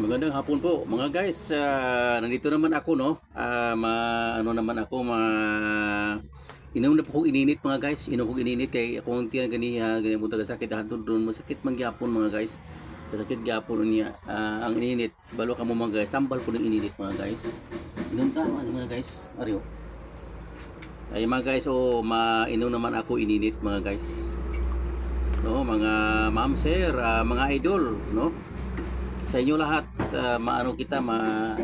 Magandang hapon po mga guys. Ah, nandito naman ako no. Ah, ma ano naman ako ma Inom na po kong ininit mga guys. Inom kong ininit kay akong tiyan gani ha gani mo taga sakit hatod doon masakit man gyapon mga guys. Kasakit gyapon niya Ah, ang ininit. Balo ka mo mga guys. Tambal po ng ininit mga guys. Inom ta mga guys. Ariyo. Ay mga guys, oh, mainom naman ako ininit mga guys. No, mga ma'am sir, ah, mga idol, no? Sa inyo lahat uh, maano kita ma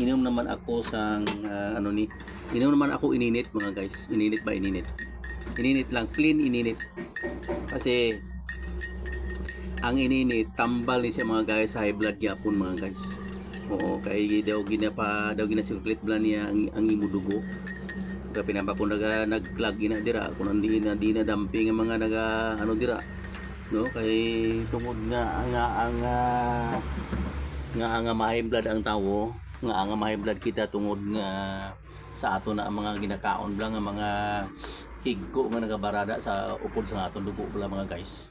inom naman ako sa ah, ano ni inom naman ako ininit mga guys. Ininit ba ininit? Ininit lang clean ininit. Kasi ang ininit tambal ni siya mga guys high blood gyapon mga guys. Oo kay daw gina pa daw gina circulate blood niya ang, ang imo dugo. Kaya ko naga naglag gina dira. Kung hindi na di na dumping ang mga naga ano dira no? Kay tungod nga nga ang nga nga mahay blood ang tawo nga nga mahay blood kita tungod nga sa ato na ang mga ginakaon lang ang mga higko nga nagabarada sa upod sa atong dugo pala mga guys.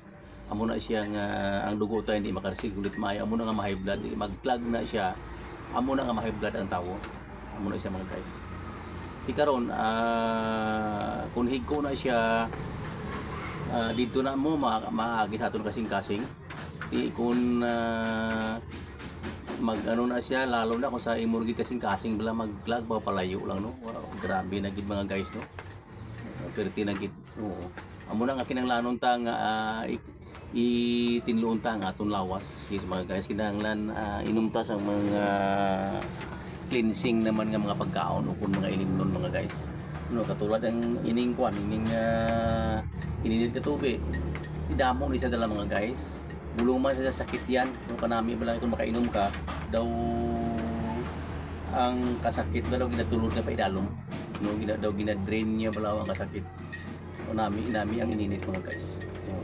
Amo na siya nga ang dugo tayo hindi makarasigulit maayo. Amo na nga mahay blood mag-plug na siya. Amo na nga mahay blood ang tawo. Amo na siya mga guys. Di karon ah kung higko na siya Ah, dito na mo ma maagi sa aton kasing-kasing. Di kung ah, mag ano na siya lalo na kung sa imurgi kasing-kasing bala maglag ba palayo lang no? Wow, grabe na gid mga guys no? Perti na gid oo. Amo na nga kinanglanon ta nga uh, itinluon ta nga aton lawas. Yes mga guys kinahanglan ah, inom ta sa mga cleansing naman nga mga pagkaon o kung mga ilim nun mga guys no katulad ang ining kwan ining uh, ininit na tubig idamo ni sa dala mga guys. Buluman sa sakit yan. Kung kanami ba lang kung makainom ka daw ang kasakit ba daw ginatulog na pa idalom. No gina daw ginadrain niya balaw ang kasakit. O nami inami ang ininit mga guys. No.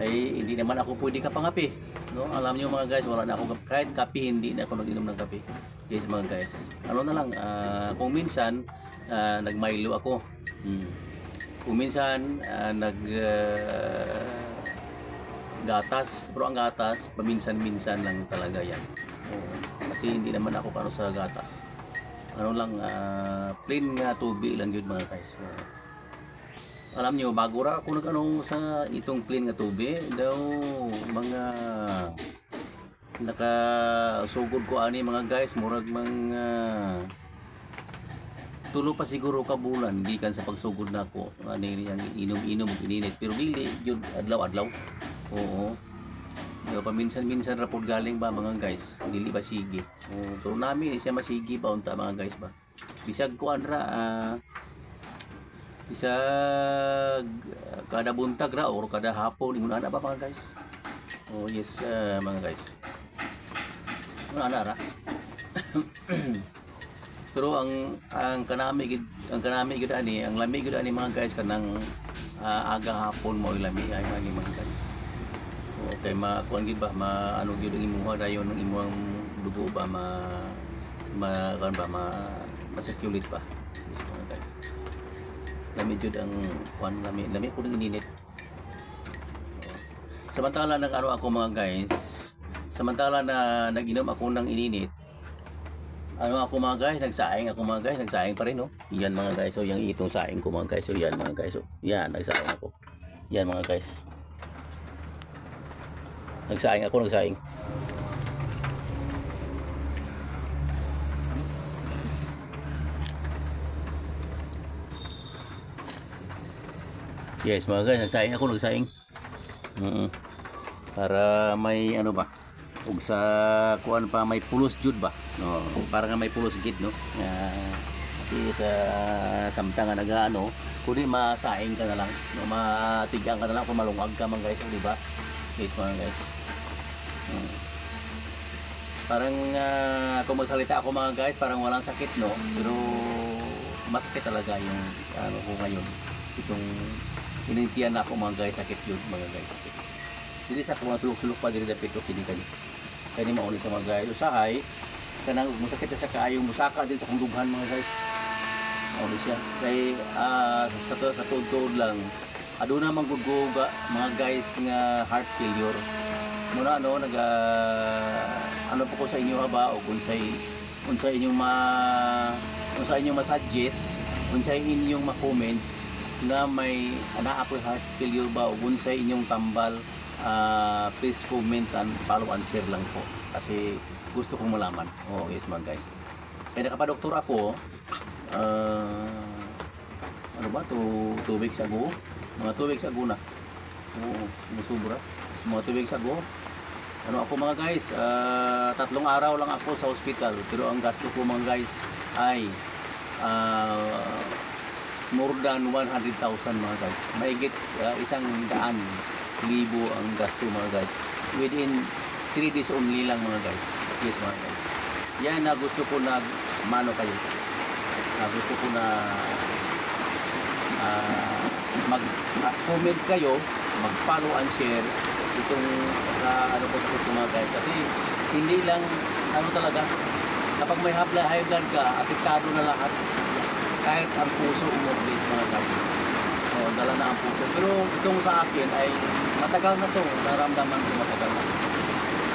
ay hindi naman ako pwede kapangapi. No alam niyo mga guys wala na ako kahit kape hindi na ako nag-inom ng kape yes mga guys. Ano na lang ah, kung minsan ah, nag-Milo ako. Hmm. kung minsan ah, nag ah, gatas. Pero ang gatas paminsan-minsan lang talaga yan. Oo. kasi hindi naman ako kano sa gatas. Ano lang ah, plain nga tubig lang yun mga guys. So, alam nyo, bago ra ako nag-ano sa itong plain nga tubig, daw mga nakasugod ko ani mga guys, murag mga tulo pa siguro ka bulan gikan sa pagsugod na ako ani ang inom-inom ug ininit. Pero dili yun adlaw-adlaw. Oo. Yo paminsan-minsan ra pod galing ba mga guys? Dili ba sige? Oo. Pero nami siya masigi ba unta mga guys ba? Bisag kuan ra ah, isag kada buntag ra or kada hapon ingon ana ba mga guys? Oh yes ah, mga guys ano ana ra pero ang ang kanami gid ang kanami gid ani ang lami gid ani mga guys kanang ah, aga hapon mo lami ay ani mga guys. Okay ma kuan gid ba ma ano gid ang imuha dayon ng imuhang dugo ba ma ma kuan ba ma ma-circulate ba? Lami jud ang kuan lami lami po ng ininit. Samantala nag ano ako mga guys samantala na nag-inom ako ng ininit ano ako mga guys nagsaing ako mga guys nagsaing pa rin no? Yan mga guys so yung itong saing ko mga guys so yan mga guys so yan nagsaing ako. Yan mga guys. Nagsaing ako nagsaing. Yes, mga guys, nagsaing ako, nagsaing. Mm Para may ano ba? Ug sa kuan pa may pulos jud ba? No, para nga may pulos gid no. Uh, sa samtang nga nagaano, kundi masaing ka na lang, no, matigang ka na lang kung malungag ka man guys, di ba? Guys, mga guys. Mm. Parang uh, kung magsalita ako mga guys, parang walang sakit no, pero masakit talaga yung ano ko ngayon. Itong inintiyan ako mga guys, sakit yun mga guys. Sakit. Hindi sa kung sulok-sulok pa diri dapit ko kini kani. Kani mauni sa mga guys. Usahay kanang musakit sa kaayong musaka din sa kundughan mga guys. Mauni siya. Kay ah sa to sa tuod lang aduna man gud mga guys nga heart failure muna ano nag ah, ano po ko sa inyo haba o kung sa kung sa inyong ma kung sa inyong ma-suggest kung sa inyong ma-comments na may naa po heart failure ba o kung sa inyong tambal ah, please comment and follow and share lang po. Kasi gusto kong malaman. Oh yes mga guys. Kaya nakapadoktor ako. Ah, ano ba? Two, two weeks ago. Mga two weeks ago na. Oo sumusubra mga two weeks ago. Ano ako mga guys? Ah, tatlong araw lang ako sa hospital. Pero ang gasto ko mga guys ay ah, more than 100,000 mga guys. Maigit ah, isang daan ang gasto mga guys. Within 3 days only lang mga guys. Yes mga guys. Yan na gusto ko na mano kayo. Na gusto ko na ah, mag ah, kayo mag follow and share itong sa ano ko sa gusto mga guys. Kasi hindi lang ano talaga kapag may high high blood ka apektado na lahat. Kahit ang puso umoblis mga guys. O dala na ang puso. Pero itong sa akin ay matagal na to naramdaman ko matagal na.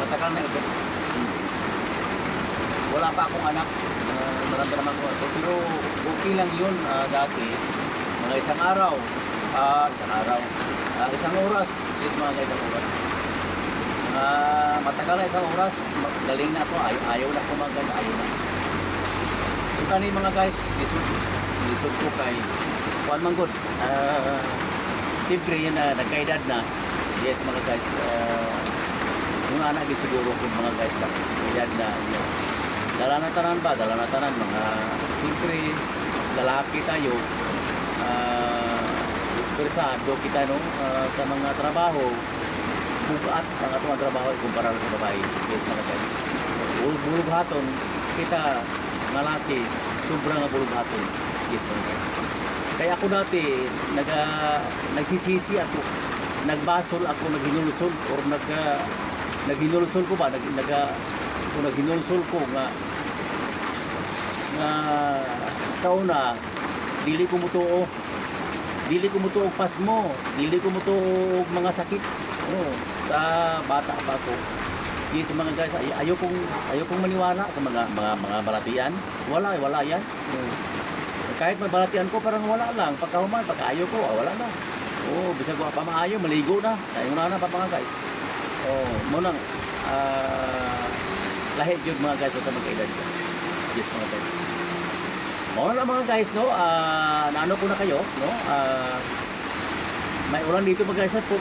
Matagal na ito. Wala pa akong anak. Uh, naramdaman ko ito. Pero okay lang yun ah, dati. Mga isang araw ah isang araw. Ah, isang oras yes mga guys ang oras. Ah, matagal na isang oras galing na ako ayaw, ayaw na kumagal ayaw na. So kani mga guys lisod lisod ko kay Juan Manggod ah siyempre yun na nagkaedad na yes mga guys ah, yung anak din siguro kung mga guys na edad na yun. dala na tanan ba? Dala na tanan mga siyempre lalaki tayo. Ah persado kita no ah, sa mga trabaho. Bugat ang atong trabaho kumpara sa babae. Yes mga guys. Bul- bulughaton kita malaki sobrang nga bulughaton. Yes mga guys. Kaya ako dati naga nagsisisi ako nagbasol ako naghinulsol or nag naghinulsol ko ba? Nag naga kung naghinulsol ko nga nga sa una dili ko mutuo. Dili ko mutuo pasmo dili ko mutuo mga sakit. Oh, sa bata pa ko yes mga guys ay, ayaw kong ayaw kong maniwala sa mga mga mga balatian. Wala wala yan. Oh. kahit may balatian ko parang wala lang. Pagkahuman pagka ayaw ko ah, wala na oh bisag wa pa maayo maligo na. Kaya na na pa guys. Oh mo nang ah lahi jud mga guys sa mga edad ko yes mga guys. Mo na mga guys no ah naano ko na kayo no ah may ulan dito mga guys po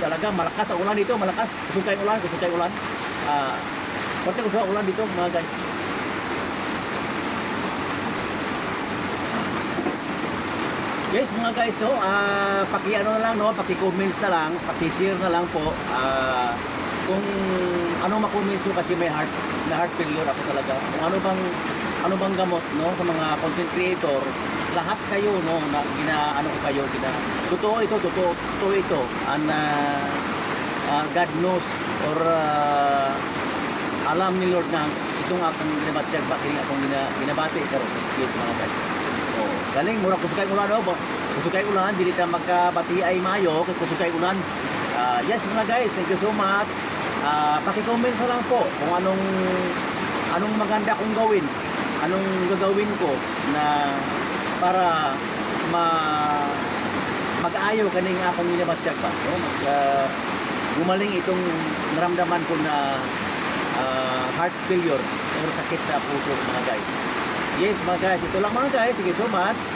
talaga malakas ang ulan dito malakas. Kusog kay ulan kusog kay ulan. Ah Pwede kusog ang ulan dito mga guys Yes mga guys no, ah paki ano na lang no, paki comments na lang, paki share na lang po. Ah kung ano ma-comments nyo kasi may heart may heart failure ako talaga. Kung ano bang ano bang gamot no sa mga content creator, lahat kayo no na gina ano ko kayo gina totoo ito totoo totoo ito. And ah, ah, God knows or ah, alam ni Lord na itong akong ginabatyag ba kini akong gina, ginabati. Karon yes mga guys. Oh galing mura kusukay ulan daw kusukay ulan dili ta magkabati ay mayo kay kusukay ulan Ah, yes mga guys thank you so much Ah, paki-comment lang po kung anong anong maganda kong gawin anong gagawin ko na para ma mag-ayaw kaning akong ginabatyag ba no? mag, ah, gumaling itong naramdaman ko na ah, heart failure or sakit sa puso mga guys. Yes mga guys, ito lang mga guys. Thank you so much